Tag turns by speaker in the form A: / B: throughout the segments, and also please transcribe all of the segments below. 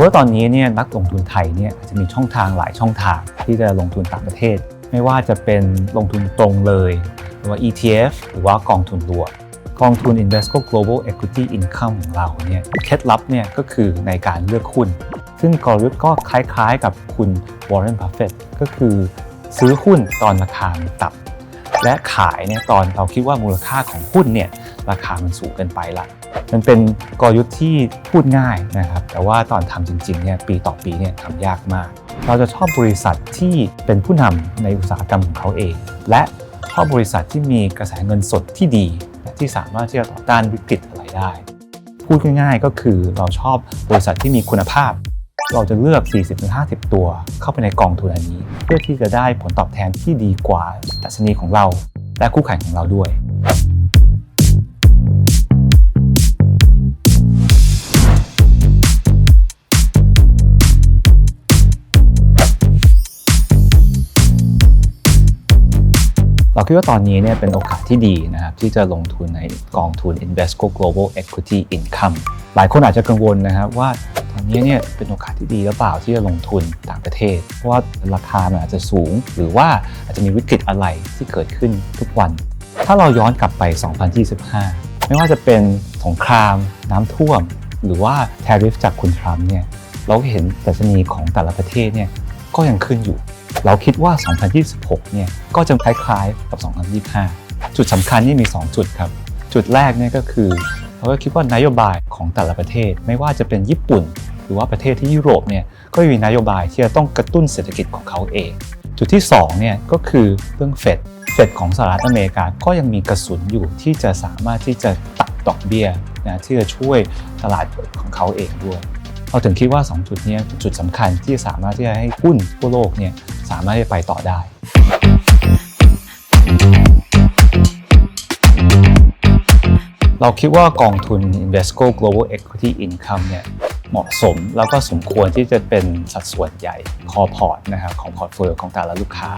A: ว่าตอนนี้เนี่ยนักลงทุนไทยเนี่ยอาจจะมีช่องทางหลายช่องทางที่จะลงทุนต่างประเทศ ไม่ว่าจะเป็นลงทุนตรงเลยหรือว่า ETF หรือว่ากองทุนรวมกองทุน Invesco Global Equity Income ของเราเนี่ยเคล็ดลับเนี่ยก็คือในการเลือกหุ้น ซึ่งกลยุทธ์ก็คล้ายๆกับคุณ Warren Buffett ก็คือซื้อหุ้นตอนราคามันต่ำและขายเนี่ยตอนเราคิดว่ามูลค่าของหุ้นเนี่ยราคามันสูงเกินไปละมันเป็นกลยุทธ์ที่พูดง่ายนะครับแต่ว่าตอนทำจริงๆเนี่ยปีต่อปีเนี่ยทำยากมาก เราจะชอบบริษัทที่เป็นผู้นำในอุตสาหกรรมของเขาเอง และชอบบริษัทที่มีกระแสเงินสดที่ดี ที่สามารถที่จะต่อต้านวิกฤตอะไรได้ พูดง่ายๆก็คือเราชอบบริษัทที่มีคุณภาพ เราจะเลือก 40-50 ตัวเข้าไปในกองทุนอันนี้ เพื่อที่จะได้ผลตอบแทนที่ดีกว่าดัชนีของเรา และคู่แข่งของเราด้วย เราคิดว่าตอนนี้เนี่ยเป็นโอกาสที่ดีนะครับ ที่จะลงทุนในกองทุน Invesco Global Equity Income หลายคนอาจจะกังวลนะครับว่า นี้เนี่ยเป็นโอกาสที่ดีหรือเปล่าที่จะลงทุนต่างประเทศ เพราะว่าราคามันอาจจะสูง หรือว่าอาจจะมีวิกฤตอะไรที่เกิดขึ้นทุกวัน ถ้าเราย้อนกลับไป 2025 ไม่ว่าจะเป็นสงครามน้ำท่วม หรือว่า tariff จากคุณทรัมป์เนี่ยเราเห็นดัชนีของแต่ละประเทศเนี่ยก็ยังขึ้นอยู่ เราคิดว่า 2026 เนี่ยก็จะคล้ายๆกับ 2025 จุดสำคัญนี่มี 2 จุดครับ จุดแรกเนี่ยก็คือเราก็คิดว่านโยบายของแต่ละประเทศ ไม่ว่าจะเป็นญี่ปุ่น รือว่าประเทศที่ยุโรปเนี่ยก็มีนโยบายที่จะต้องกระตุ้นเศรษฐกิจของเขาเอง จุดที่2เนี่ยก็คือเรื่องเฟดเฟดของสหรัฐอเมริกาก็ยังมีกระสุนอยู่ที่จะสามารถที่จะตัดดอกเบี้ยนะที่จะช่วยตลาดของเขาเองด้วยเราถึงคิดว่า 2 จุดนี้จุดสำคัญที่สามารถที่จะให้หุ้นทั่วโลกเนี่ยสามารถที่จะไปต่อได้ เราคิดว่ากองทุน Invesco Global Equity Income เนี่ย เหมาะสม แล้วก็สมควรที่จะเป็นสัดส่วนใหญ่คอพอร์ตนะครับของพอร์ตโฟลิโอของแต่ละลูกค้า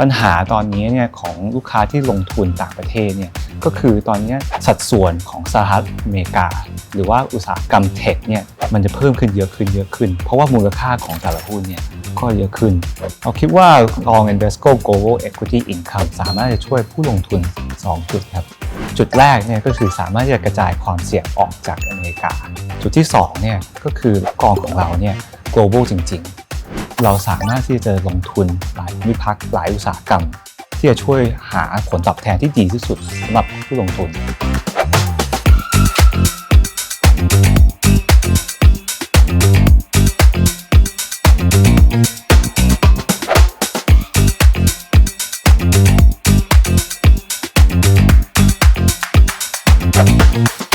A: ปัญหาตอนนี้เนี่ยของลูกค้าที่ลงทุนต่างประเทศเนี่ยก็คือตอนนี้สัดส่วนของสหรัฐอเมริกา หรือว่าอุตสาหกรรมเทคเนี่ยมันจะเพิ่มขึ้นเยอะขึ้นเยอะขึ้น เพราะว่ามูลค่าของแต่ละหุ้นเนี่ยก็เยอะขึ้น เราคิดว่ากอง Invesco Global Equity Income สามารถจะช่วยผู้ลงทุน 2 จุดครับ จุดแรกเนี่ยก็คือสามารถที่จะกระจายความเสี่ยงออกจากอเมริกา จุดที่2เนี่ยก็คือกองของเราเนี่ย global จริง ๆ เราสามารถที่จะลงทุนหลายมิพักหลายอุตสาหกรรม ที่จะช่วยหาผลตอบแทนที่ดีที่สุดสำหรับผู้ลงทุน Thank you.